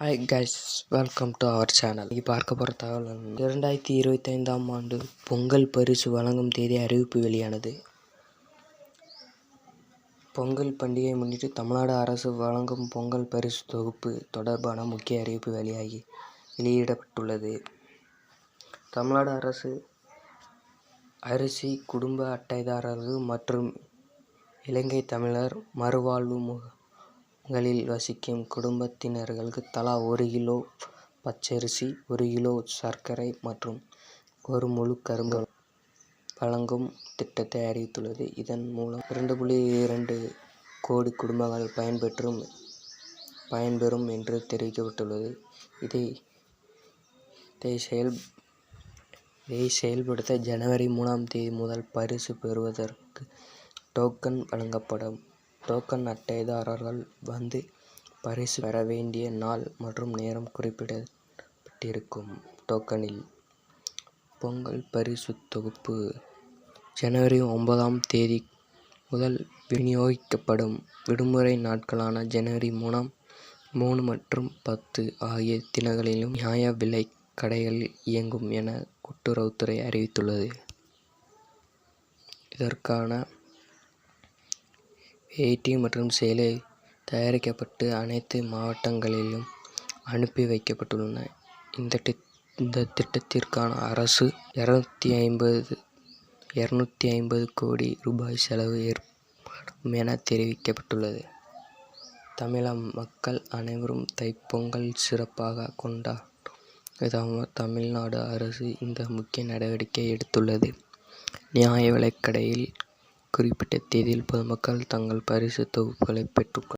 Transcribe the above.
Hi guys welcome to our channel இங்கே பார்க்க போகிற தகவல் என்னன்னா, இரண்டாயிரத்தி இருபத்தைந்தாம் ஆண்டு பொங்கல் பரிசு வழங்கும் தேதி அறிவிப்பு வெளியானது. பொங்கல் பண்டிகையை முன்னிட்டு தமிழ்நாடு அரசு வழங்கும் பொங்கல் பரிசு தொகுப்பு தொடர்பான முக்கிய அறிவிப்பு வெளியாகி வெளியிடப்பட்டுள்ளது. தமிழ்நாடு அரசு அரிசி குடும்ப அட்டைதாரர்கள் மற்றும் இலங்கை தமிழர் மறுவாழ்வு களில் வசிக்கும் குடும்பத்தினர்களுக்கு தலா ஒரு கிலோ பச்சரிசி ஒரு கிலோ சர்க்கரை மற்றும் ஒரு முழு கரும்பு வழங்கும் திட்டத்தை அறிவித்துள்ளது. இதன் மூலம் இரண்டு புள்ளி இரண்டு கோடி குடும்பங்கள் பயன்பெற்றும் பயன்பெறும் என்று தெரிவிக்கப்பட்டுள்ளது. இதை இதை செயல் இதை செயல்படுத்த ஜனவரி மூணாம் தேதி முதல் பரிசு பெறுவதற்கு டோக்கன் வழங்கப்படும். டோக்கன் அட்டைதாரர்கள் வந்து பரிசு பெற வேண்டிய நாள் மற்றும் நேரம் குறிப்பிடப்பட்டிருக்கும் டோக்கனில். பொங்கல் பரிசு தொகுப்பு. ஜனவரி ஒன்பதாம் தேதி முதல் விநியோகிக்கப்படும் விடுமுறை நாட்களான ஜனவரி மூணாம் மூணு மற்றும் பத்து ஆகிய தினங்களிலும் நியாய விலை கடைகள் இயங்கும் என கூட்டுறவுத்துறை அறிவித்துள்ளது. இதற்கான வேட்டி மற்றும் சேலை தயாரிக்கப்பட்டு அனைத்து மாவட்டங்களிலும் அனுப்பி வைக்கப்பட்டுள்ளன. இந்த டிட் இந்த திட்டத்திற்கான அரசு இரநூத்தி ஐம்பது இரநூத்தி ஐம்பது கோடி ரூபாய் செலவு ஏற்படும் என தெரிவிக்கப்பட்டுள்ளது. தமிழக மக்கள் அனைவரும் தைப்பொங்கல் சிறப்பாக கொண்டாடும் தமிழ்நாடு அரசு இந்த முக்கிய நடவடிக்கை எடுத்துள்ளது. நியாய விலைக்கடையில் குறிப்பிட்ட தேதியில் பொதுமக்கள் தங்கள் பரிசு தொகுப்புகளை பெற்றுக்கொள்ள